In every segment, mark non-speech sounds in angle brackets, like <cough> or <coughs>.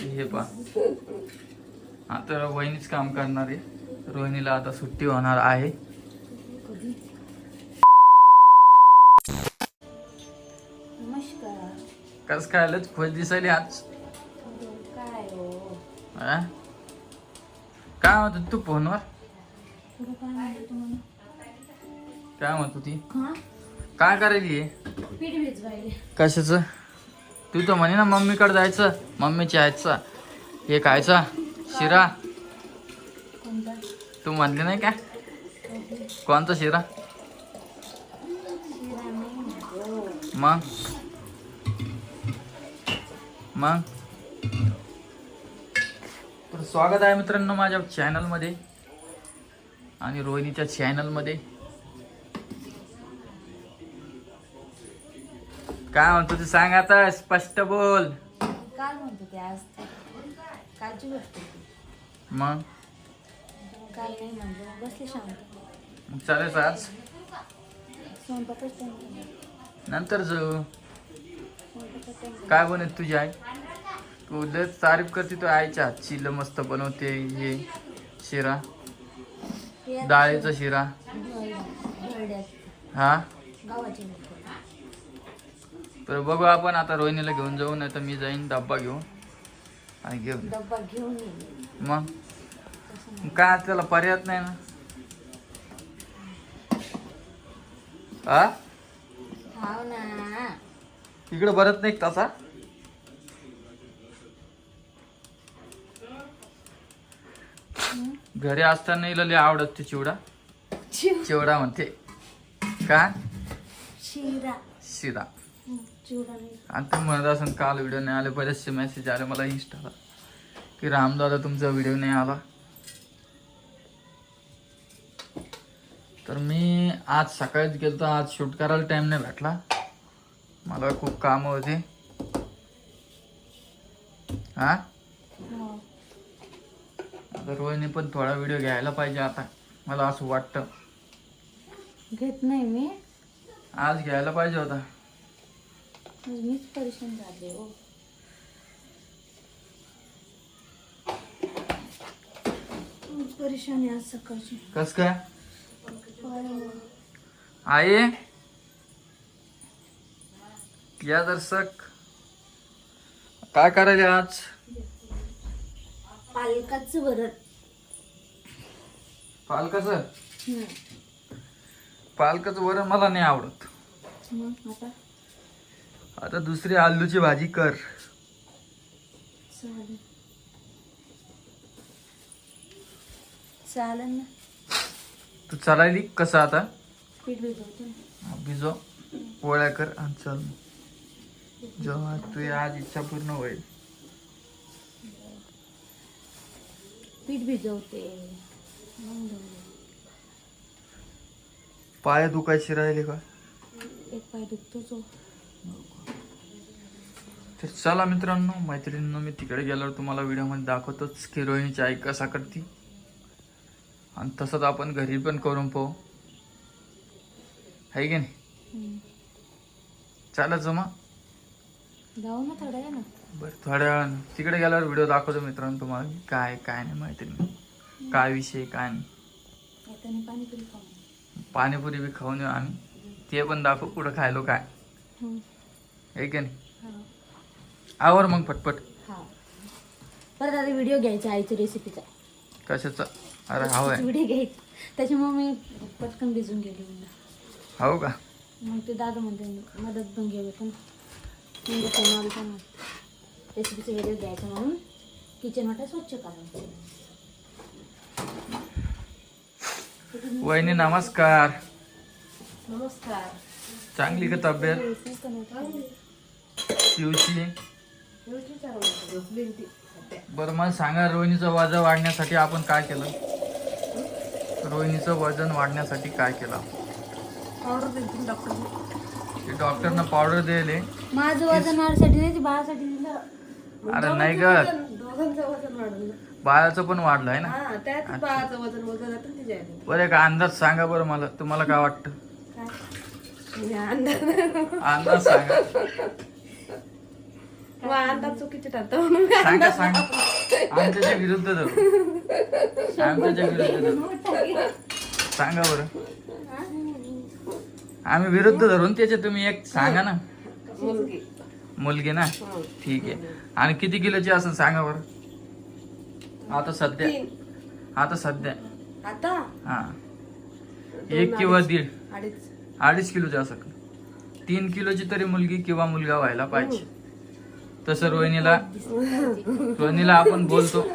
हे पा आता वहिनीच काम करणार आहे. रोहिणीला आता सुट्टी होणार आहे. कस काय आलंच खुश दिसायली आज? काय हो? काय म्हणतो तू फोनवर? काय म्हणतो ती? काय भिजवायले. कशाच? तू तर म्हणे ना मम्मीकडे जायचं मम्मीच्या आयचा हे खायचा शिरा. तू म्हणली नाही का? कोणता शिरा? मग? मग? तर स्वागत आहे मित्रांनो माझ्या चॅनलमध्ये आणि रोहिणीच्या चॅनलमध्ये काय म्हणतो तू सांग आता स्पष्ट बोल. काल म्हणतो ते आज. कालची गोष्ट. मग मग? काल नाही म्हणलं. मग बसले शांत. मग चालेल आज? स्वयंपाकच टाइम झाला. नंतर जाऊ. झाला. काय बनत तुझी आई? तू लय तारीफ करते तू आईच्या हातची लय मस्त बनवते हे. शिरा. आता डाळीचा शिरा. हा? गावाचे तर बघू आपण आता रोहिणीला घेऊन जाऊ नाही तर मी जाईन डब्बा घेऊन आणि घेऊन डब्बा घेऊन मग. काय त्याला पर्याय नाही ना? हा इकडे बरत नाही तसा? घरी असताना हिला लय आवडत ते चिवडा. चिव- चिवडा म्हणते. का? शिरा. शिरा. आणि तुम्ही म्हणत असेल काल व्हिडिओ नाही आले बरेचसे मेसेज आले मला इंस्टाला की रामदादा तुमचा व्हिडिओ नाही आला. तर मी आज सकाळीच गेलतो आज शूट करायला टाइम नाही भेटला. मला खूप कामं होते. हा. आता रोहिणी पण थोडा व्हिडिओ घ्यायला पाहिजे आता. मला असं वाटतं. घेत नाही मी. आज घ्यायला पाहिजे होता. मीच परेशान झाले हो. परेशान आहे आज सकाळची. कस काय? आई? या दर्शक. काय करायले आज? पालकाचं वरण. पालकाचं. पालकाचं वरण मला नाही आवडत. मग आता? आता दुसरी आलूची भाजी कर. चालेल. चालेल ना. तू चालायली कसं आता? पीठ भिजवतो ना. भिजो पोळ्या कर आणि चल. जेव्हा तुझी आज इच्छा पूर्ण होईल. पीठ भिजवते. मग. पाय दुखायची राहिले का? एक पाय दुखतोच हो तर चला मित्रांनो मैत्रिणींनो मी तिकडे गेल्यावर तुम्हाला व्हिडिओमध्ये दाखवतोच की रोहिणीची आई कसा करते. आणि तसंच आपण घरी पण करून पाहू. आहे की नाही? हं. जाऊ ना थोड्या वेळानं. बरं थोड्या वेळानं. तिकडे गेल्यावर व्हिडिओ दाखवतो मित्रांनो तुम्हाला की काय काय नाही नाही काय विषय काय नाही. पाणीपुरी बी खाऊन येऊ आम्ही ते पण दाखवू कुठं खायलो काय. हं. आहे की नाही? हा. आवर मग पटपट. हा. परत आता व्हिडिओ घ्यायचा आईच्या रेसिपीचा कशाचं? अरे हवं आहे व्हिडिओ घ्यायचा. त्याच्यामुळे मी पटकन भिजून गेले हो का? मग ते दादा म्हणते मदत पण घेऊ पण म्हणजे फोन आला ना रेसिपीचा व्हिडिओ घ्यायचा म्हणून किचन वाटा स्वच्छ करायचं वहिनी नमस्कार. नमस्कार. चांगली का तब्येत? शिवची बरं मला सांगा रोहिणीचं वजन वाढण्यासाठी आपण काय केलं? रोहिणीचं वजन वाढण्यासाठी काय केलं? दिली डॉक्टर ते डॉक्टरनं पावडर दिले माझं वजन वाढसाठी नाही ते बाळासाठी दिलं. अरे नाही ग. दोघांचं वजन वाढवलं बाळाचं पण वाढलंय ना? हा त्यात बाळाचं वजन वगैरे जातं ना. बरं एक अंदाज सांगा बरं मला. तुम्हाला काय वाटतं? अंदाज अंदाज सांगा. अंदाज चुकीचे ठरतो म्हणून मी सांगा सांगा. आमच्याच्या विरुद्ध धरू. आमच्याच्या विरुद्ध धरू. सांगा बरं. आम्ही विरुद्ध धरून त्याचे तुम्ही एक सांगा ना. मुलगी मुलगी ना. ठीक आहे. आणि किती किलोची असं सांगा बरं. आता सध्या. तीन. आता सध्या. आता? हा. एक किंवा दीड. अडीच. अडीच किलोची असं तीन किलोची तरी मुलगी किंवा मुलगा व्हायला पाहिजे. तसं रोहिणीला रोहिणीला आपण बोलतो.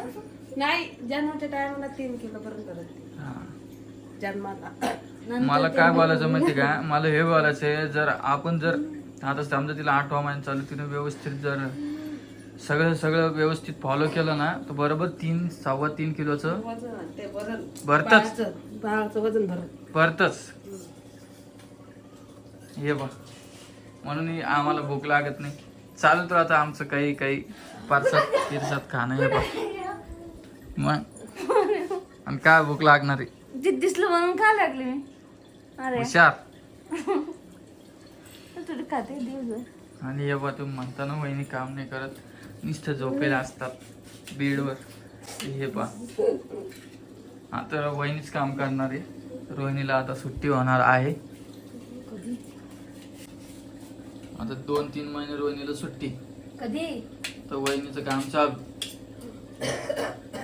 नाही जन्माच्या टायमाला तीन किलो पर्यंत. हा. जन्माला मला काय बोलायचं माहिती का? मला हे बोलायचं आहे जर आपण जर आता समजा तिला आठवा महिना चालू तिने व्यवस्थित जर सगळं सगळं व्यवस्थित फॉलो केलं ना तर बरोबर तीन सव्वा तीन किलोचं वजन ते वजन. भरतच. बाळाचं बाळाचं वजन भरत. परतच हे बघ. म्हणून ही आम्हाला भूक लागत नाही. चालू तर आता आमचं काही काही पारसात पिरसात खाणं हे बघ मग? आणि काय भूक लागणार? आहे दिसलं म्हणून का लागले मी. अरे. हुशार. तुझी खाते दिवसभर. आणि हे बघ तुम्ही म्हणता ना वहिनी काम नाही करत. नुसतं झोपेला असतात बेडवर. हे पा आता वहिनीच काम करणार आहे. रोहिणीला आता सुट्टी होणार आहे कधी आता दोन तीन महिने रोहिणीला सुट्टी. कधी? तर वहिनीचं काम चालू.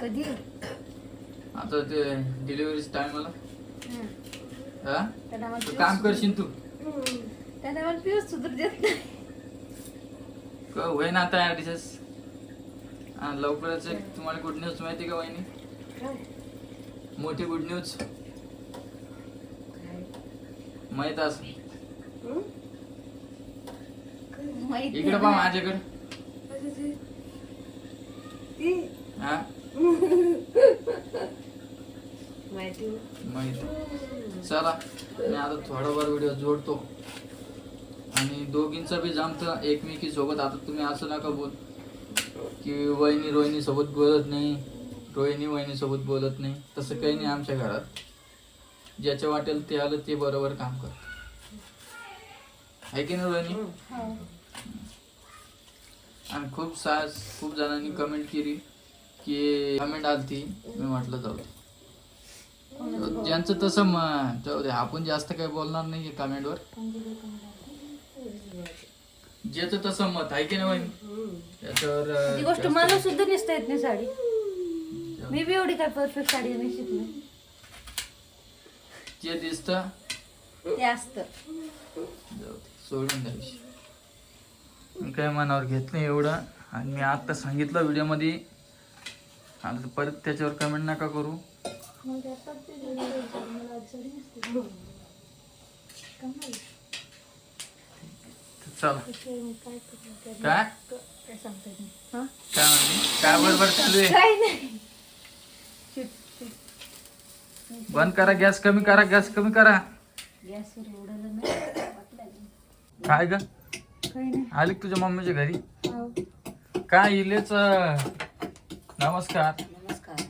कधी? आता ते डिलिव्हरीच टायमाला. हं. हा? तर पिऊस- काम करशील तू. त्या टायमाला पिऊस सुधर देत नाही. क- होय ना आता ऍडजस्ट लवकरच एक तुम्हाला गुड न्यूज माहिती का वहिनी? मोठी गुड न्यूज माहीत असं माहिती इकडे पहा माझ्याकडे. ती हा? माहिती माहीत. चला मी आता थोडाफार व्हिडिओ जोडतो. आणि दोघींचं बी जमतं एकमेकी सोबत आता तुम्ही असं नका बोल की वहिनी रोहिणी सोबत बोलत नाही रोहिणी वहिनी सोबत बोलत नाही. तसं काही नाही आमच्या घरात. ज्याच्या वाटेल ते आलं ते बरोबर काम कर आहे की नाही रोहिणी? हो. आणि खूप सा खूप जणांनी कमेंट केली की कमेंट आलती. मी म्हटलं जाऊ दे. ज्यांचं तसं जाऊ दे. आपण जास्त काही बोलणार नाही कमेंटवर ज्याचं तसं मत आहे की नाही? त्याच्यावर गोष्ट मला सुद्धा नेसता येत नाही साडी. मी बी एवढी काय परफेक्ट साडी नाही जे दिसतं ते असतं. जाऊ दे, सोडून द्यायची काय मनावर घेत नाही एवढं. आणि मी आता सांगितलं व्हिडिओमध्ये. आता परत त्याच्यावर कमेंट नका करू. चला. काय? काय? काय बरोबर चालू आहे? बंद करा गॅस कमी करा गॅस कमी करा. काय ग? नाही. आली का तुझ्या मम्मीच्या घरी? हो. काय इलेच नमस्कार. नमस्कार.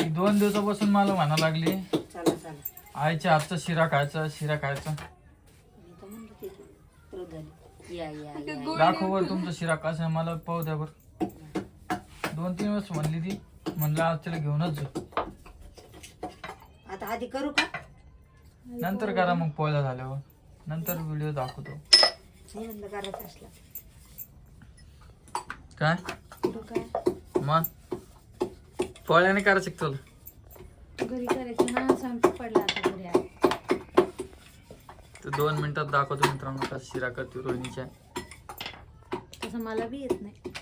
ती दोन दिवसापासून मला म्हणा लागली. चला चला. आईच्या हातचा शिरा खायचा शिरा खायचा. मी तर म्हणलं ते परत झाली या या या. दाखव बर तुमचा शिरा कसा आहे मला पाहू द्या बर. दोन तीन वेळेस म्हणली ती. म्हणलं आज तिला घेऊनच जाऊ. आता आधी करू का? नंतर करा मग पोळ्या झाल्यावर. नंतर व्हिडिओ दाखवतो. असला. काय? कुठं काय? मग? पोळ्याने करायचं का तुला. घरी करायचं ना स्वयंपाक पडला आता घरी आहे दोन मिनिटात दाखवतो मित्रांनो कसा शिरा करते रोहिणीच्या. तसं मला बी येत नाही.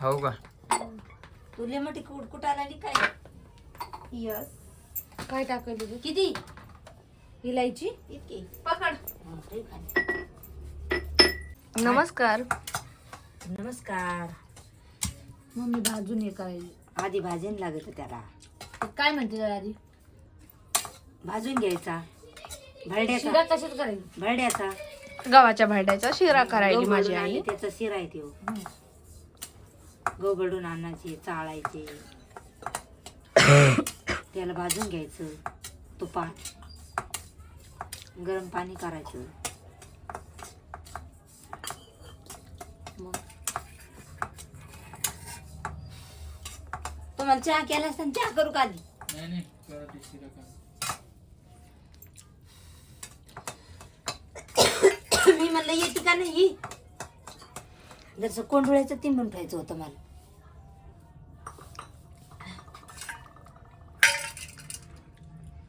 हो का? तुले मोठी कुट कुटाला आली काय? यस काय टाकायचं तू? किती? इलायची? इतकी. पकड. नमस्कार. नमस्कार. मम्मी भाजून हे करायची आधी भाजून लागत त्याला. काय म्हणते आधी? भाजून घ्यायचा. भरड्याचा. शिरा करायची? भरड्याचा. गव्हाच्या भांड्याचा शिरा करायली माझी आई. आणि त्याचा शिरा आहे त्यो. गोबडून आणायचे चाळायचे. त्याला भाजून घ्यायचं. तुपात. गरम पाणी करायचं. तुम्हाला चहा केला असता चहा करू का आधी? नाही नाही करा ते शिरा करा. मी म्हणलं येते का नाही जसं कोंडुळ्याचं ती म्हणून ठेवायचं होतं मला.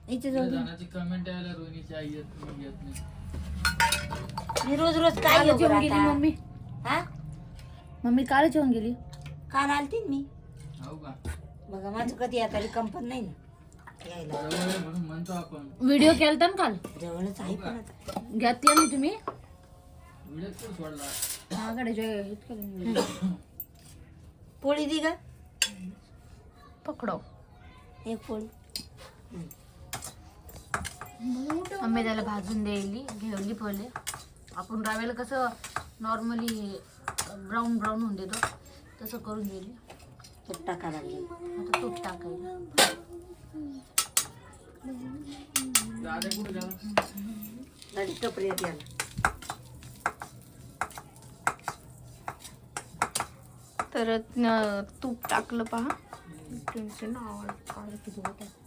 इथे जाऊ दे. जणांची कमेंट यायला रोहिणीची आई येत नाही येत नाही. मी रोज रोज काय काल येऊ जेवून बरं गेली आता? मम्मी. हा? मम्मी काल जेवून गेली. काल आलती ना मी. हो का? बघा माझं कधी आता कंपन नाही ना. यायला. म्हणतो आपण व्हिडिओ केलता ना काल? जवळच आहे पण आता. घेतला नाही तुम्ही? व्हिडिओ पण सोडला. जे. पोळी दे ग. पकडो एक पोळी. मम्मी त्याला भाजून द्यायली घेवली पहिले आपण रव्याला कसं नॉर्मली ब्राऊन ब्राऊन होऊन देतो तसं करून गेली तूप टाका लागली. आता तूप टाकायला. टपरी येते याला. तर तूप टाकलं पहा. टेन्शन आवड काढ किती होत आहे.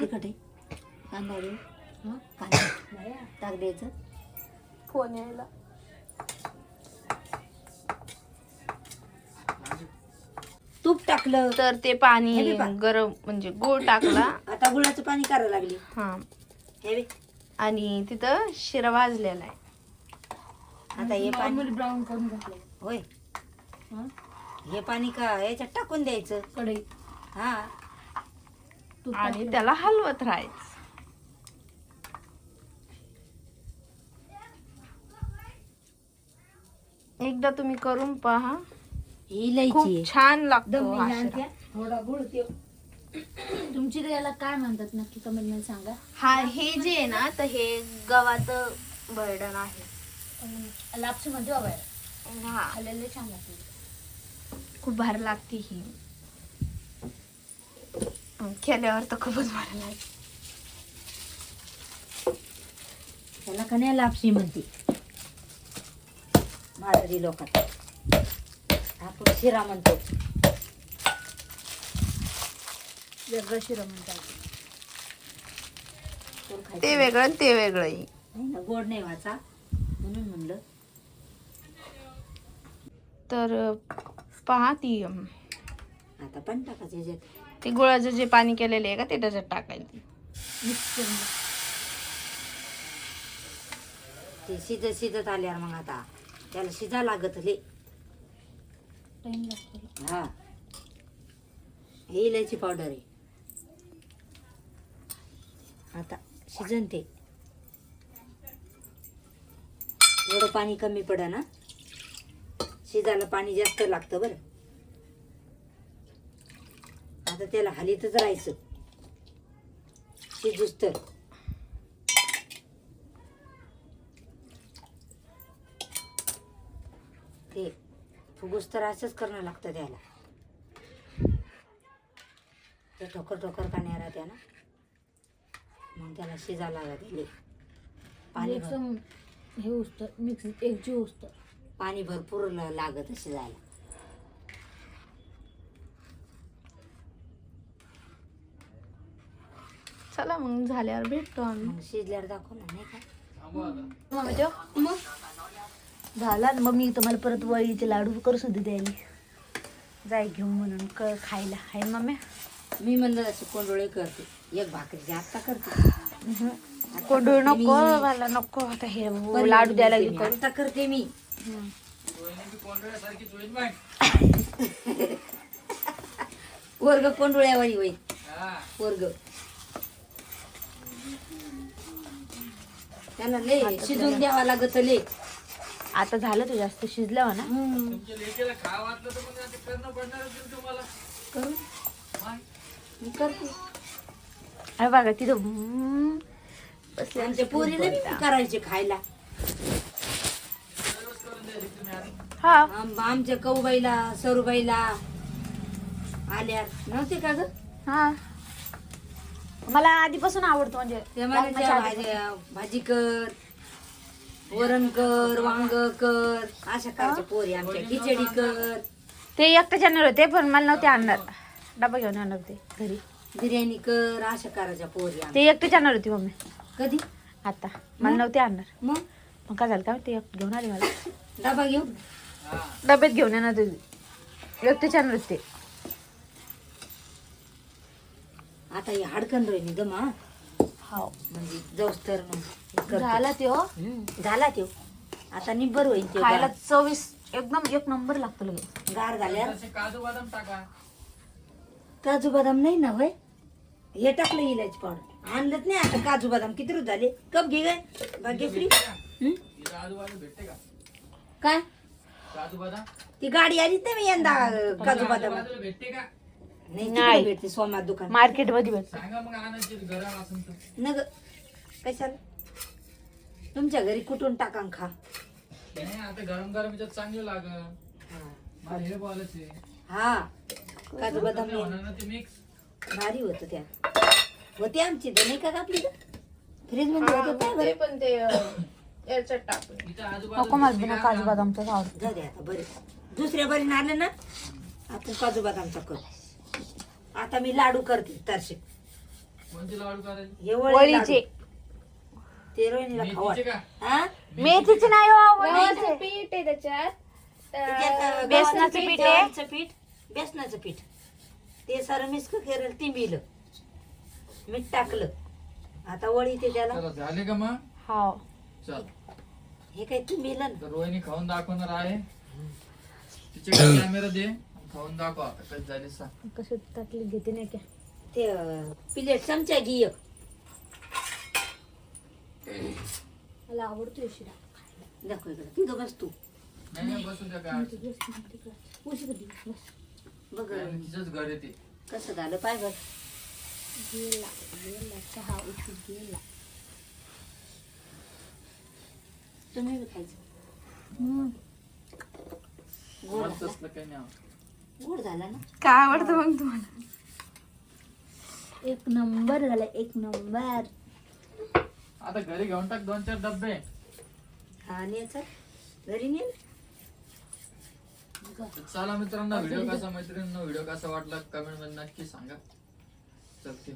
तिखट आहे. कांदा हं? कांदा टाक द्यायचं. फोन यायला. टाकलं. तर ते पाणी. गरम म्हणजे गुळ टाकला. <coughs> आता गुळाचं पाणी करायला लागली. हा. हे आणि तिथं शिरा भाजलेला आहे. आता हे पाणी नॉर्मली ब्राऊन करून घातलं होय. हं? हे पाणी का याच्यात टाकून द्यायचं. कढई हा. तूप आणि. त्याला हलवत राहायचं. एकदा तुम्ही करून पहा. ही खूप. छान लागतो दम नाही शिरा. आणत्या. थोडा गुळ ते तुमची तर याला काय म्हणतात? नक्की कमेंटमध्ये सांगा. हा हे जे आहे ना तर हे गव्हाचं बर्डन आहे. लापशी मध्ये बाबा हा. खाल्लेले छान लागते. खूप भारी लागते ही. अं, केल्यावर तर खूपच भारी लागते. त्याला कन्या लापशी म्हणते? म्हातारी लोकात आपण शिरा म्हणतो. वेगळं शिरा म्हणतात? ते वेगळं आणि ते वेगळंही नाही ना गोड नाही व्हायचा. म्हणून म्हणलं. तर पहा ती आता पण टाकायचं याच्यात ते गुळाचं जे पाणी केलेलं आहे का ते त्याच्यात टाकायचं. ते शिजत शिजत आल्यावर मग आता त्याला शिजा लागत ले टाइम लागतो. हा. हे इलायची पावडर आहे. आता शिजन ते थोडं पाणी कमी पडा ना. शिजायला पाणी जास्त लागतं बरं. आता त्याला हालीतच राहायचं. शिजूस तर ते फुगूस तर असंच करणं लागतं त्याला. ते ठोकर ठोकर का नाही राहत्या ना? मग त्याला शिजा लागत दिले पाणी भर- हे उचतं मिक्स एकजीव उचतं पाणी भरपूर ल- लागत शिजायला. चला मग झाल्यावर भेटतो आम्ही. मग शिजल्यावर दाखव ना नाही का? जेव. मग झाला ना मग मी तुम्हाला परत वळीचे लाडू करू सुद्धा द्यायला. जाय घेऊन म्हणून क खायला. हाय मम्मी मी म्हणलं असं कोंडोळे करते. एक भाकरी आता करते. कोंडूळ नको. मला नको. आता हे लाडू द्यायला मी गेलो आता करते मी. वर्ग कोंडोळ्यावारी होईल <laughs> हा. वर्ग त्याला लय शिजून द्यावा लागत लय. आता झालं तू जास्त शिजल्यावर ना? अरे बघा तिथं बसले बी करायचे खायला. हा. आम- आमच्या कऊबाईला सरूबाईला आल्या. नव्हते का ग? हा. मला आधीपासून आवडतो म्हणजे भाजी कर. वरण कर वांग कर अशा करायच्या पोरी आमच्या खिचडी कर. ते एकटे चॅनल होते पण मला नव्हते आणणार. डबा घेऊन येणार होते घरी. बिर्याणी कर अशा करायच्या पोरी. ते एकटे चॅनल होती मम्मी. कधी? आता. मला नव्हते आणणार. मग? मग काय झालं का ते एक घेऊन आले मला. डबा घेऊ डब्यात घेऊन येणार तुझी एकटे चॅनल होते आता हे हाडकन राहिली गमा हो म्हणजे जाऊस तर हे. झाला ते हो. झाला त्यो आता निब्बर होईल त्यो खायला गार. चवीस एकदम एक नंबर लागतो लगे गार झाल्यावर काजू बदाम टाका. काजू बदाम नाही ना वय हे टाकलं इलायची पावडर. आणलंच नाही आता काजू बदाम. किती रोज झाले? कप घे हं? भेटते का? काय? काजू बदाम? ती गाडी आलीच नाही मी यंदा अं, काजू बदाम. भेटते का? नाही नाही. भेटते सोमार दुकान? मार्केटमध्ये भेट सांगा मग आणायची गरम असेल तर. न ग कशाला? तुमच्या घरी कुठून टाकान खा. नाही आता गरम गरम याच्यात चांगलं लाग मला हे बोलायचे हा. काजू बदाम नाही. होणार ना ते मिक्स भारी होत त्या. होते आमची तर नाही का आपली फ्रीजमध्ये होते? पण ते याच्यात टाकलं इथं नको आजूबाजू मला भेटते बिना का? काजू बदामचं आवडतं जाऊ दे आता बरे. दुसऱ्या बरी आले ना आपण काजू बदामचा करू. आता मी लाडू करते तरशे कोणते लाडू करायचे? हे वळे वळीचे. लाडू. ते रोहिणीला खावा मेथीचे का? हा? मेथीचे नाही हो वळीचे. गव्हाचं पीठ आहे त्याच्यात. त्याच्यात, अं, बेसनाचं गव्हाचं पीठ आहे. पीठ बेसनाचं पीठ. ते सारं मिक्स केलं तिंबिलं. मीठ टाकलं. आता वळी ते त्याला. चला झाले का मग? हो. चल. हे काय तिंबिलं? ना तर रोहिणी खाऊन दाखवणार आहे. तिच्याकडे कॅमेरा दे. खाऊन दाखव आता कधी झाली सांग. कसं टाकली घेते नाही का? ते प्लेट चमचा घे एक. मला आवडतो शिरा. दाखव इकडं. तिथं बस तू. नाही नाही बसू द्या काय अडचण. बघ. काय नाही, तिचंच घर आहे ते. कसं झालं पाय बघ. गेला गेला चहा उठून गेला. तुम्ही बी खायचं. गोड मला झाला तसलं काही नाही आवडत. गोड झाला ना? काय आवडतं मग तुम्हाला? एक नंबर झाला एक नंबर. आता घरी घेऊन टाक दोन चार डब्बे. हा न्यायचा घरी नेल? तर चला मित्रांनो व्हिडिओ कसा मैत्रिणींनो व्हिडिओ कसा वाटला कमेंटमध्ये नक्की सांगा. चल ठेव.